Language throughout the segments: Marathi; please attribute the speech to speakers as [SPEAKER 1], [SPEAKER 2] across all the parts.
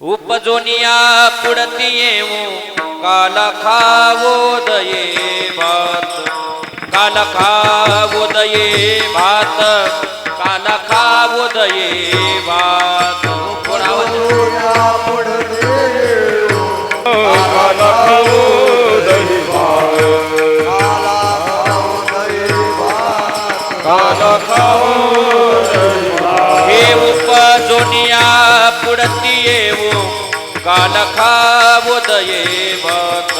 [SPEAKER 1] ઉપજોની આ પુડતી એવું કાલ ખાવો દયે ભાત. કાલ ખાવો દયે ભાત. કાલ ખાવો દયે ભાત. કાલ ઉપજોની ಕಾಲಕಾದಿಯೇವು ಕಾಲಕಾವುದಯೇ ಮಾತ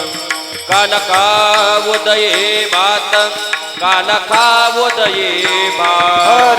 [SPEAKER 1] ಕಾಲಕಾವುದಯೇ ಮಾತ ಕಾಲಕಾವುದಯೇ ಮಾತ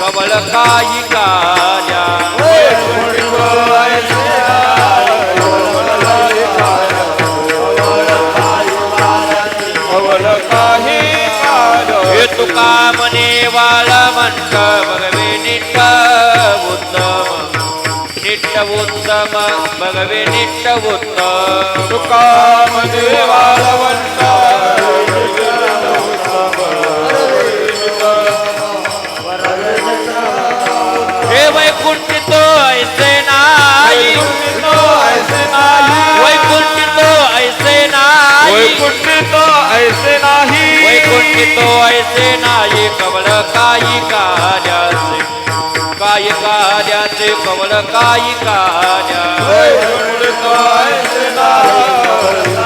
[SPEAKER 1] काही काई कवल हे तुका मने वाला म्हणत भगवे निट्ट उत्तम निट्ट उत्तम। भगवे निट्ट उत्तम हे वैकुंठित ऐसे नाही वैकुंठित ऐसे नाही
[SPEAKER 2] ऐसे नाही
[SPEAKER 1] वैकुंठित ऐसे नाही कवळ काही कार्याचे काही कार्याचे कवळ काही कार्या
[SPEAKER 2] कवळ काही काजाची